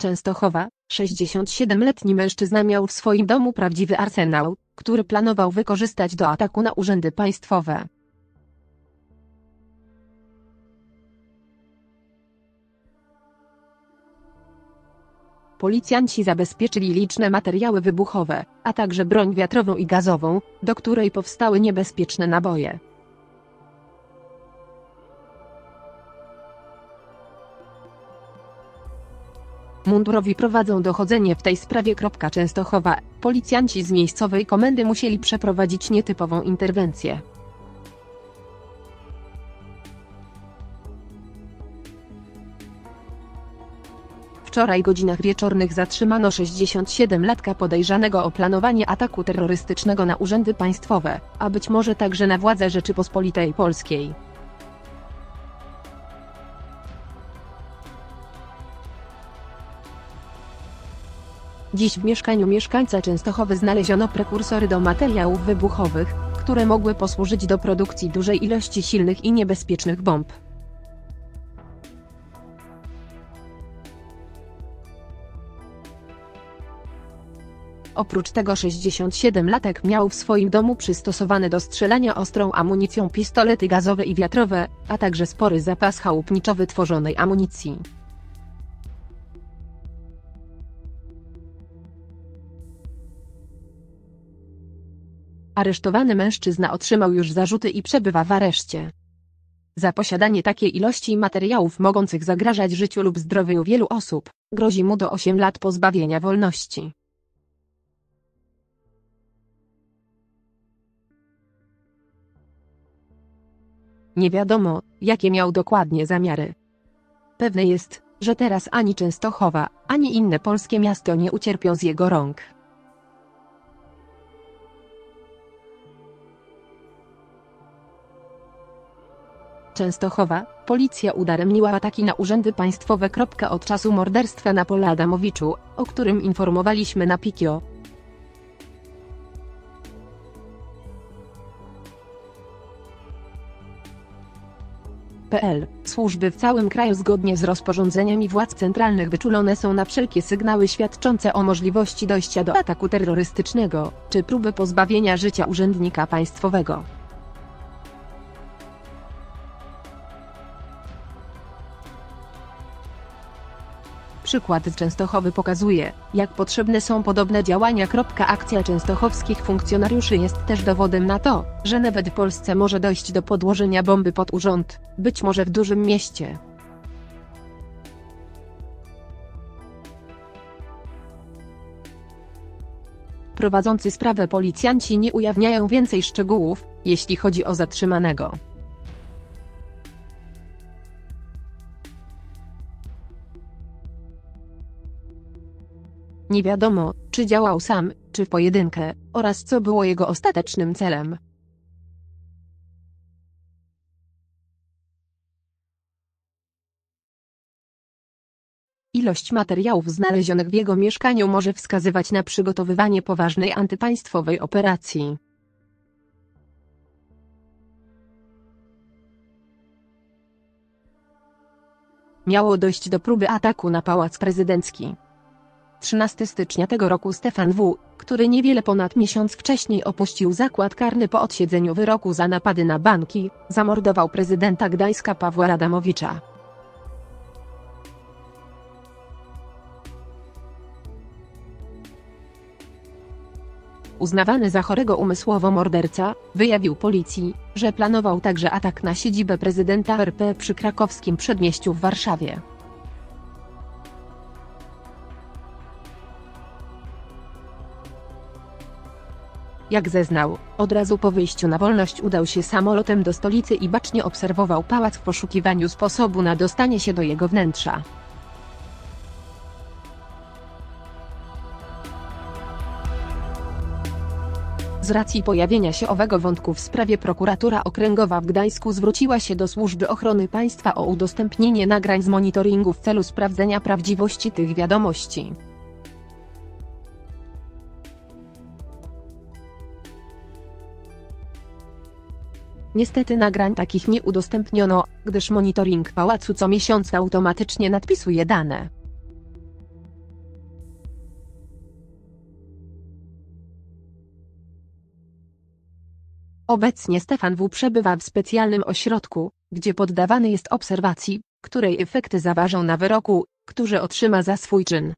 Częstochowa, 67-letni mężczyzna miał w swoim domu prawdziwy arsenał, który planował wykorzystać do ataku na urzędy państwowe. Policjanci zabezpieczyli liczne materiały wybuchowe, a także broń wiatrową i gazową, do której powstały niebezpieczne naboje. Mundurowi prowadzą dochodzenie w tej sprawie. Częstochowa, policjanci z miejscowej komendy musieli przeprowadzić nietypową interwencję. Wczoraj godzinach wieczornych zatrzymano 67-latka podejrzanego o planowanie ataku terrorystycznego na urzędy państwowe, a być może także na władze Rzeczypospolitej Polskiej. Dziś w mieszkaniu mieszkańca Częstochowy znaleziono prekursory do materiałów wybuchowych, które mogły posłużyć do produkcji dużej ilości silnych i niebezpiecznych bomb. Oprócz tego 67-latek miał w swoim domu przystosowane do strzelania ostrą amunicją pistolety gazowe i wiatrowe, a także spory zapas chałupniczowy tworzonej amunicji. Aresztowany mężczyzna otrzymał już zarzuty i przebywa w areszcie. Za posiadanie takiej ilości materiałów mogących zagrażać życiu lub zdrowiu wielu osób, grozi mu do 8 lat pozbawienia wolności. Nie wiadomo, jakie miał dokładnie zamiary. Pewne jest, że teraz ani Częstochowa, ani inne polskie miasto nie ucierpią z jego rąk. Częstochowa, policja udaremniła ataki na urzędy państwowe. Od czasu morderstwa na Pola Adamowiczu, o którym informowaliśmy na Pikio, PL. Służby w całym kraju zgodnie z rozporządzeniami władz centralnych wyczulone są na wszelkie sygnały świadczące o możliwości dojścia do ataku terrorystycznego, czy próby pozbawienia życia urzędnika państwowego. Przykład Częstochowy pokazuje, jak potrzebne są podobne działania. Akcja częstochowskich funkcjonariuszy jest też dowodem na to, że nawet w Polsce może dojść do podłożenia bomby pod urząd, być może w dużym mieście. Prowadzący sprawę policjanci nie ujawniają więcej szczegółów, jeśli chodzi o zatrzymanego. Nie wiadomo, czy działał sam, czy w pojedynkę, oraz co było jego ostatecznym celem. Ilość materiałów znalezionych w jego mieszkaniu może wskazywać na przygotowywanie poważnej antypaństwowej operacji. Miało dojść do próby ataku na pałac prezydencki. 13 stycznia tego roku Stefan W., który niewiele ponad miesiąc wcześniej opuścił zakład karny po odsiedzeniu wyroku za napady na banki, zamordował prezydenta Gdańska Pawła Radamowicza. Uznawany za chorego umysłowo morderca, wyjawił policji, że planował także atak na siedzibę prezydenta RP przy krakowskim przedmieściu w Warszawie. Jak zeznał, od razu po wyjściu na wolność udał się samolotem do stolicy i bacznie obserwował pałac w poszukiwaniu sposobu na dostanie się do jego wnętrza. Z racji pojawienia się owego wątku w sprawie prokuratura okręgowa w Gdańsku zwróciła się do Służby Ochrony Państwa o udostępnienie nagrań z monitoringu w celu sprawdzenia prawdziwości tych wiadomości. Niestety nagrań takich nie udostępniono, gdyż monitoring pałacu co miesiąc automatycznie nadpisuje dane. Obecnie Stefan W. przebywa w specjalnym ośrodku, gdzie poddawany jest obserwacji, której efekty zaważą na wyroku, który otrzyma za swój czyn.